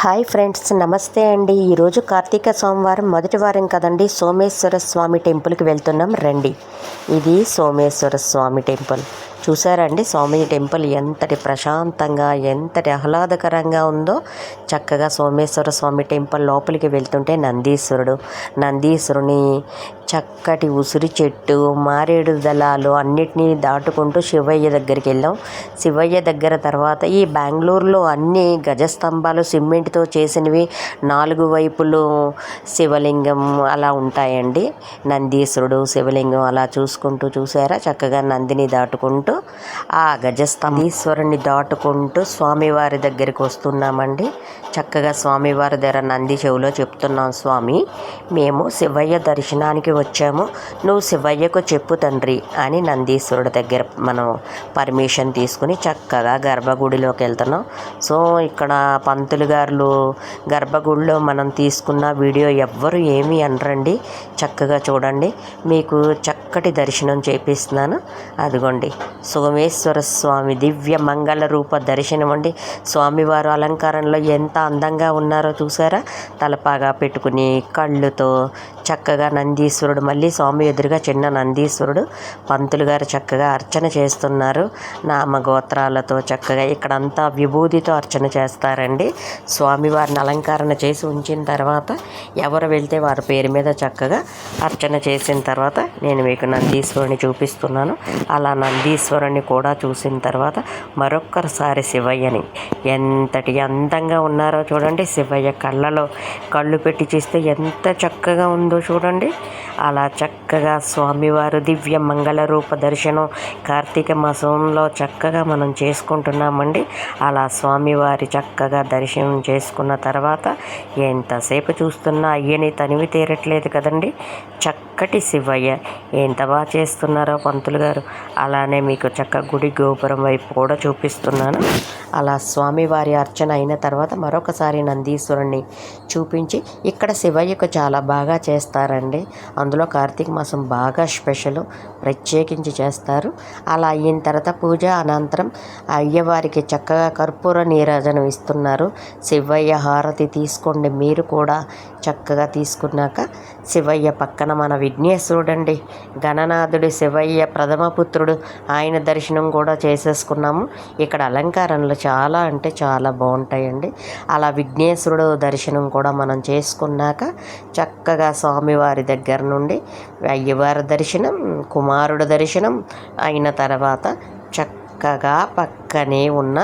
Hi friends నమస్తే అండి. ఈరోజు కార్తీక సోమవారం మొదటి వారం కదండి. సోమేశ్వర స్వామి టెంపుల్కి వెళ్తున్నాం. రండి. ఇది సోమేశ్వర స్వామి టెంపుల్. చూసారండి స్వామి టెంపుల్ ఎంతటి ప్రశాంతంగా ఎంతటి ఆహ్లాదకరంగా ఉందో. చక్కగా సోమేశ్వర స్వామి టెంపుల్ లోపలికి వెళ్తుంటే నందీశ్వరుడు నందీశ్వరుని చక్కటి ఉసిరి చెట్టు మారేడు దళాలు అన్నిటినీ దాటుకుంటూ శివయ్య దగ్గరికి వెళ్ళాం. శివయ్య దగ్గర తర్వాత ఈ బెంగళూరులో అన్ని గజస్తంభాలు సిమెంట్తో చేసినవి నాలుగు వైపులు శివలింగం అలా ఉంటాయండి. నందీశ్వరుడు శివలింగం అలా చూసుకుంటూ చూసారా చక్కగా నందిని దాటుకుంటూ ఆ గజస్తంభీశ్వరుని దాటుకుంటూ స్వామివారి దగ్గరికి వస్తున్నామండి. చక్కగా స్వామివారి దగ్గర నంది చెవిలో చెప్తున్నాం స్వామి మేము శివయ్య దర్శనానికి వచ్చాము. నువ్వు శివయ్యకు చెప్పు తండ్రి అని నందీశ్వరుడి దగ్గర మనం పర్మిషన్ తీసుకుని చక్కగా గర్భగుడిలోకి వెళ్తున్నాం. సో ఇక్కడ పంతులు గారులు గర్భగుడిలో మనం తీసుకున్న వీడియో ఎవ్వరు ఏమీ అనరండి. చక్కగా చూడండి. మీకు చక్కటి దర్శనం చేపిస్తున్నాను. అదిగోండి. సోమేశ్వర స్వామి దివ్య మంగళ రూప దర్శనం అండి. స్వామివారు అలంకారంలో ఎంత అందంగా ఉన్నారో చూసారా? తలపాగా పెట్టుకుని కళ్ళుతో చక్కగా నందీశ్వరుడు మళ్ళీ స్వామి ఎదురుగా చిన్న నందీశ్వరుడు పంతులు గారు చక్కగా అర్చన చేస్తున్నారు. నామ గోత్రాలతో చక్కగా ఇక్కడంతా విభూతితో అర్చన చేస్తారండి. స్వామివారిని అలంకరణ చేసి ఉంచిన తర్వాత ఎవరు వెళ్తే వారి పేరు మీద చక్కగా అర్చన చేసిన తర్వాత నేను మీకు నందీశ్వరుని చూపిస్తున్నాను. అలా నందీశ్వరుని కూడా చూసిన తర్వాత మరొక్కసారి శివయ్యని ఎంతటి అందంగా ఉన్నారో చూడండి. శివయ్య కళ్ళలో కళ్ళు పెట్టి చూస్తే ఎంత చక్కగా ఉందో చూడండి. అలా చక్కగా స్వామివారు దివ్య మంగళ రూప దర్శనం కార్తీక మాసంలో చక్కగా మనం చేసుకుంటున్నామండి. అలా స్వామివారి చక్కగా దర్శనం చేసుకున్న తర్వాత ఎంతసేపు చూస్తున్నా అయ్యని తనివి తీరట్లేదు కదండి. చక్కటి శివయ్య ఎంత బాగా చేస్తున్నారో పంతులు గారు. అలానే మీకు చక్క గుడి గోపురం వైపు కూడా చూపిస్తున్నాను. అలా స్వామివారి అర్చన అయిన తర్వాత మరొకసారి నందీశ్వరుణ్ణి చూపించి ఇక్కడ శివయ్యకు చాలా బాగా చేస్తారండి. అందులో కార్తీక మాసం బాగా స్పెషల్ ప్రత్యేకించి చేస్తారు. అలా అయిన తర్వాత పూజ అనంతరం అయ్యవారికి చక్కగా కర్పూర నీరాజనం ఇస్తున్నారు. శివయ్య హారతి తీసుకోండి మీరు కూడా చక్కగా తీసుకున్నాక శివయ్య పక్కన మన విఘ్నేశ్వరుడు అండి గణనాథుడు శివయ్య ప్రథమ పుత్రుడు ఆయన దర్శనం కూడా చేసేసుకున్నాము. ఇక్కడ అలంకారంలో చాలా అంటే చాలా బాగుంటాయండి. అలా విఘ్నేశ్వరుడు దర్శనం కూడా మనం చేసుకున్నాక చక్కగా స్వామివారి దగ్గర నుండి అయ్యవారి దర్శనం కుమారుడు దర్శనం అయిన తర్వాత చక్కగా పక్కనే ఉన్న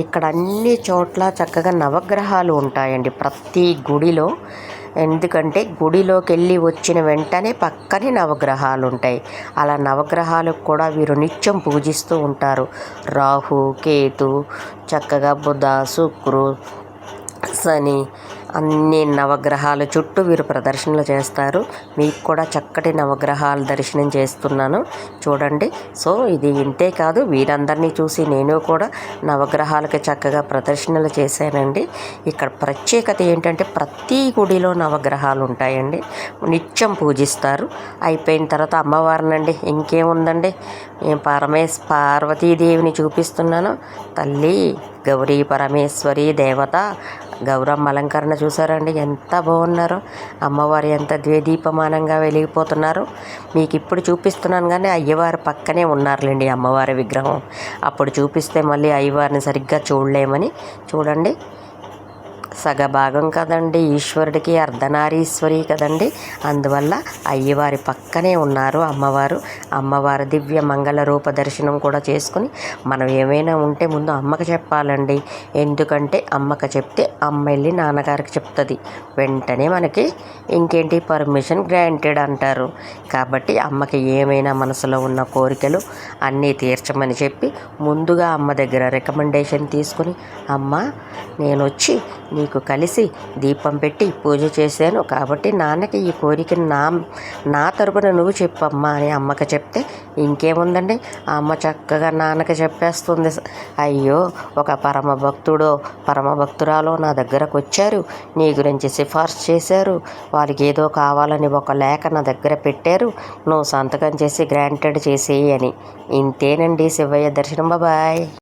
ఇక్కడ అన్ని చోట్ల చక్కగా నవగ్రహాలు ఉంటాయండి ప్రతి గుడిలో. ఎందుకంటే గుడిలోకి వెళ్ళి వచ్చిన వెంటనే పక్కనే నవగ్రహాలు ఉంటాయి. అలా నవగ్రహాలకు కూడా వీరు నిత్యం పూజిస్తూ ఉంటారు. రాహు కేతు చక్కగా బుధ శుక్రు శని అన్ని నవగ్రహాల చుట్టూ వీరు ప్రదర్శనలు చేస్తారు. మీకు కూడా చక్కటి నవగ్రహాలు దర్శనం చేస్తున్నాను. చూడండి. సో ఇది ఇంతే కాదు. వీరందరినీ చూసి నేను కూడా నవగ్రహాలకి చక్కగా ప్రదర్శనలు చేశానండి. ఇక్కడ ప్రత్యేకత ఏంటంటే ప్రతి గుడిలో నవగ్రహాలు ఉంటాయండి. నిత్యం పూజిస్తారు. అయిపోయిన తర్వాత అమ్మవారినండి. ఇంకేముందండి? పరమేశ్ పార్వతీదేవిని చూపిస్తున్నాను. తల్లి గౌరీ పరమేశ్వరి దేవత గౌరమ్మ అలంకరణ చూసారండి ఎంత బాగున్నారో. అమ్మవారు ఎంత ద్వేదీపమానంగా వెలిగిపోతున్నారు. మీకు ఇప్పుడు చూపిస్తున్నాను కానీ అయ్యవారు పక్కనే ఉన్నారులేండి అమ్మవారి విగ్రహం. అప్పుడు చూపిస్తే మళ్ళీ అయ్యవారిని సరిగ్గా చూడలేమని. చూడండి. సగభాగం కదండి. ఈశ్వరుడికి అర్ధనారీశ్వరి కదండి. అందువల్ల అయ్యవారి పక్కనే ఉన్నారు అమ్మవారు. అమ్మవారి దివ్య మంగళ రూప దర్శనం కూడా చేసుకుని మనం ఏమైనా ఉంటే ముందు అమ్మకి చెప్పాలండి. ఎందుకంటే అమ్మకి చెప్తే అమ్మ వెళ్ళి నాన్నగారికి చెప్తుంది. వెంటనే మనకి ఇంకేంటి? పర్మిషన్ గ్రాంటెడ్ అంటారు. కాబట్టి అమ్మకి ఏమైనా మనసులో ఉన్న కోరికలు అన్నీ తీర్చమని చెప్పి ముందుగా అమ్మ దగ్గర రికమెండేషన్ తీసుకుని అమ్మ నేను వచ్చి నీకు కలిసి దీపం పెట్టి పూజ చేశాను. కాబట్టి నాన్నకి ఈ కోరికను నా నా తరపున నువ్వు చెప్పమ్మా అని అమ్మకి చెప్తే ఇంకేముందండి? ఆ అమ్మ చక్కగా నాన్నకి చెప్పేస్తుంది. అయ్యో ఒక పరమ భక్తుడో పరమ భక్తురాలో నా దగ్గరకు వచ్చారు. నీ గురించి సిఫార్సు చేశారు. వాళ్ళకి ఏదో కావాలని ఒక లేఖ నా దగ్గర పెట్టారు. నువ్వు సంతకం చేసి గ్రాంటెడ్ చేసేయని ఇంతేనండి శివయ్య దర్శనం. బాబాయ్